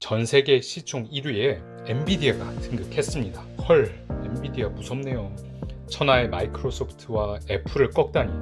전 세계 시총 1위에 엔비디아가 등극했습니다. 헐, 엔비디아 무섭네요. 천하의 마이크로소프트와 애플을 꺾다니.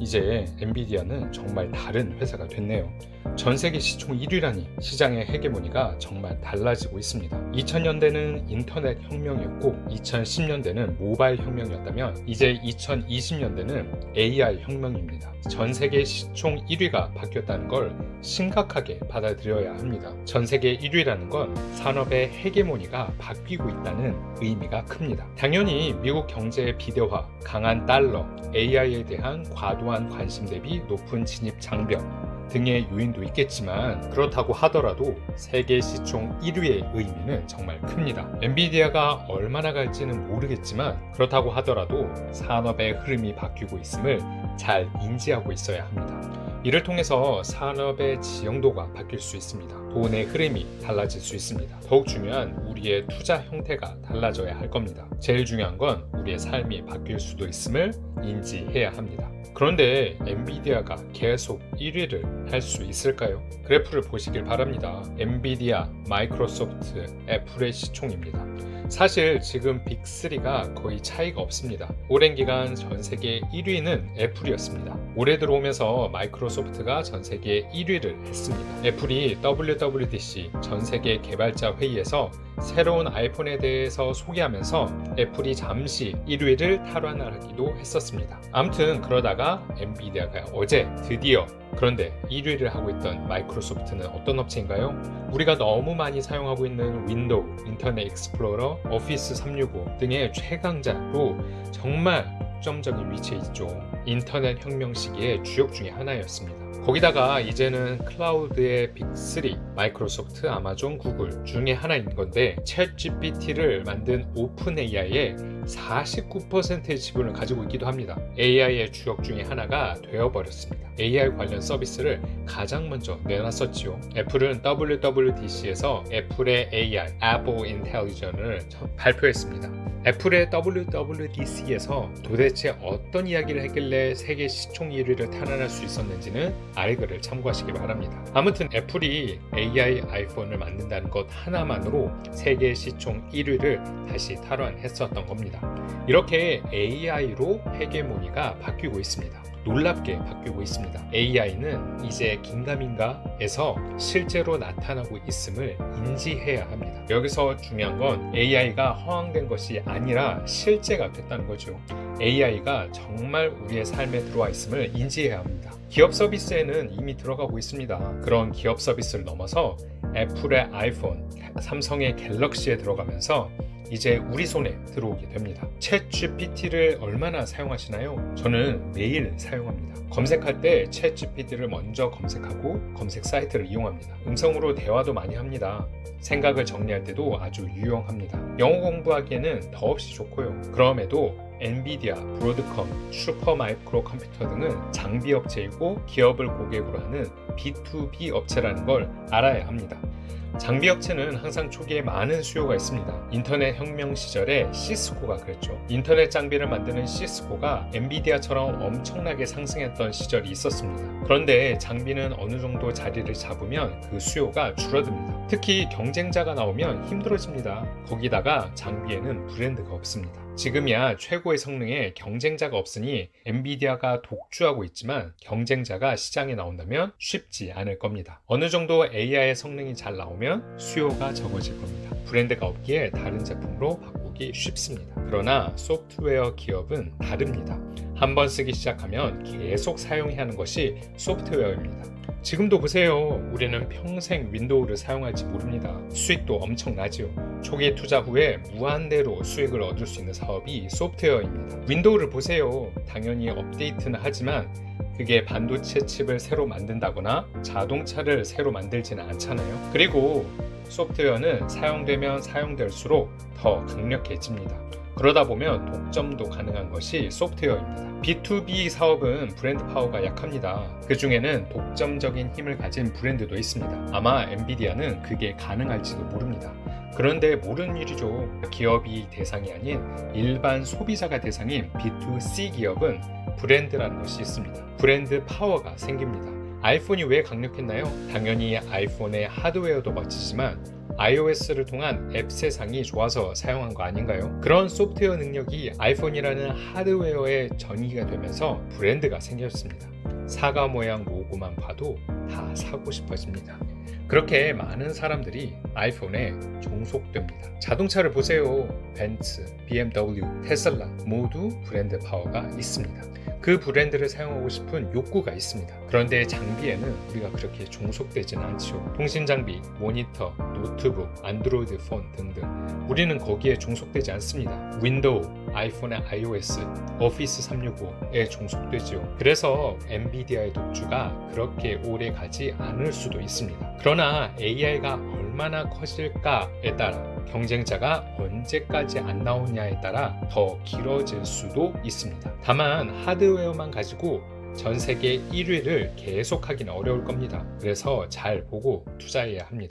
이제 엔비디아는 정말 다른 회사가 됐네요. 전 세계 시총 1위라니 시장의 헤게모니가 정말 달라지고 있습니다. 2000년대는 인터넷 혁명이었고 2010년대는 모바일 혁명이었다면 이제 2020년대는 AI 혁명입니다. 전 세계 시총 1위가 바뀌었다는 걸 심각하게 받아들여야 합니다. 전 세계 1위라는 건 산업의 헤게모니가 바뀌고 있다는 의미가 큽니다. 당연히 미국 경제의 비대화, 강한 달러, AI에 대한 과도한 관심 대비 높은 진입 장벽, 등의 요인도 있겠지만 그렇다고 하더라도 세계 시총 1위의 의미는 정말 큽니다. 엔비디아가 얼마나 갈지는 모르겠지만 그렇다고 하더라도 산업의 흐름이 바뀌고 있음을 잘 인지하고 있어야 합니다. 이를 통해서 산업의 지형도가 바뀔 수 있습니다. 돈의 흐름이 달라질 수 있습니다. 더욱 중요한 우리의 투자 형태가 달라져야 할 겁니다. 제일 중요한 건 우리의 삶이 바뀔 수도 있음을 인지해야 합니다. 그런데 엔비디아가 계속 1위를 할 수 있을까요? 그래프를 보시길 바랍니다. 엔비디아, 마이크로소프트, 애플의 시총입니다. 사실 지금 빅3가 거의 차이가 없습니다. 오랜 기간 전 세계 1위는 애플이었습니다. 올해 들어오면서 마이크로소프트가 전 세계 1위를 했습니다. 애플이 WWDC 전 세계 개발자 회의에서 새로운 아이폰에 대해서 소개하면서 애플이 잠시 1위를 탈환하기도 했었습니다. 아무튼 그러다가 엔비디아가 어제 드디어 그런데 1위를 하고 있던 마이크로소프트는 어떤 업체인가요? 우리가 너무 많이 사용하고 있는 윈도우, 인터넷 익스플로러, 오피스 365 등의 최강자로 정말 독점적인 위치에 있죠. 인터넷 혁명 시기의 주역 중의 하나였습니다. 거기다가 이제는 클라우드의 빅3, 마이크로소프트, 아마존, 구글 중에 하나인 건데 챗 GPT를 만든 오픈 AI의 49%의 지분을 가지고 있기도 합니다. AI의 주역 중에 하나가 되어버렸습니다. AI 관련 서비스를 가장 먼저 내놨었지요. 애플은 WWDC에서 애플의 AI, Apple Intelligence을 발표했습니다. 애플의 WWDC에서 도대체 어떤 이야기를 했길래 세계 시총 1위를 탈환할 수 있었는지는 아이글을 참고하시기 바랍니다. 아무튼 애플이 AI 아이폰을 만든다는 것 하나만으로 세계 시총 1위를 다시 탈환했었던 겁니다. 이렇게 AI로 헤게모니가 바뀌고 있습니다. 놀랍게 바뀌고 있습니다. AI는 이제 긴가민가에서 실제로 나타나고 있음을 인지해야 합니다. 여기서 중요한 건 AI가 허황된 것이 아니라 실제가 됐다는 거죠. AI가 정말 우리의 삶에 들어와 있음을 인지해야 합니다. 기업 서비스에는 이미 들어가고 있습니다. 그런 기업 서비스를 넘어서 애플의 아이폰, 삼성의 갤럭시에 들어가면서 이제 우리 손에 들어오게 됩니다. 챗 GPT를 얼마나 사용하시나요? 저는 매일 사용합니다. 검색할 때 챗 GPT를 먼저 검색하고 검색 사이트를 이용합니다. 음성으로 대화도 많이 합니다. 생각을 정리할 때도 아주 유용합니다. 영어 공부하기에는 더없이 좋고요. 그럼에도 엔비디아, 브로드컴, 슈퍼마이크로 컴퓨터 등은 장비 업체이고 기업을 고객으로 하는 B2B 업체라는 걸 알아야 합니다. 장비 업체는 항상 초기에 많은 수요가 있습니다. 인터넷 혁명 시절에 시스코가 그랬죠. 인터넷 장비를 만드는 시스코가 엔비디아처럼 엄청나게 상승했던 시절이 있었습니다. 그런데 장비는 어느 정도 자리를 잡으면 그 수요가 줄어듭니다. 특히 경쟁자가 나오면 힘들어집니다. 거기다가 장비에는 브랜드가 없습니다. 지금이야 최고의 성능에 경쟁자가 없으니 엔비디아가 독주하고 있지만 경쟁자가 시장에 나온다면 쉽지 않을 겁니다. 어느 정도 AI의 성능이 잘 나오면 수요가 적어질 겁니다. 브랜드가 없기에 다른 제품으로 바꾸기 쉽습니다. 그러나 소프트웨어 기업은 다릅니다. 한번 쓰기 시작하면 계속 사용해야 하는 것이 소프트웨어입니다. 지금도 보세요. 우리는 평생 윈도우를 사용할지 모릅니다. 수익도 엄청나지요. 초기 투자 후에 무한대로 수익을 얻을 수 있는 사업이 소프트웨어입니다. 윈도우를 보세요. 당연히 업데이트는 하지만 그게 반도체 칩을 새로 만든다거나 자동차를 새로 만들지는 않잖아요. 그리고 소프트웨어는 사용되면 사용될수록 더 강력해집니다. 그러다 보면 독점도 가능한 것이 소프트웨어입니다. B2B 사업은 브랜드 파워가 약합니다. 그 중에는 독점적인 힘을 가진 브랜드도 있습니다. 아마 엔비디아는 그게 가능할지도 모릅니다. 그런데 모르는 일이죠. 기업이 대상이 아닌 일반 소비자가 대상인 B2C 기업은 브랜드라는 것이 있습니다. 브랜드 파워가 생깁니다. 아이폰이 왜 강력했나요? 당연히 아이폰의 하드웨어도 멋지지만 iOS를 통한 앱 세상이 좋아서 사용한 거 아닌가요? 그런 소프트웨어 능력이 아이폰이라는 하드웨어의 전이가 되면서 브랜드가 생겼습니다. 사과 모양 로고만 봐도 다 사고 싶어집니다. 그렇게 많은 사람들이 아이폰에 종속됩니다. 자동차를 보세요. 벤츠, BMW, 테슬라 모두 브랜드 파워가 있습니다. 그 브랜드를 사용하고 싶은 욕구가 있습니다. 그런데 장비에는 우리가 그렇게 종속되지는 않죠. 통신 장비, 모니터, 노트북, 안드로이드 폰 등등 우리는 거기에 종속되지 않습니다. 윈도우, 아이폰의 iOS, 오피스 365에 종속되죠. 그래서 엔비디아의 독주가 그렇게 오래 가지 않을 수도 있습니다. 그러나 AI가 얼마나 커질까에 따라 경쟁자가 언제까지 안 나오냐에 따라 더 길어질 수도 있습니다. 다만 하드웨어만 가지고 전 세계 1위를 계속하기는 어려울 겁니다. 그래서 잘 보고 투자해야 합니다.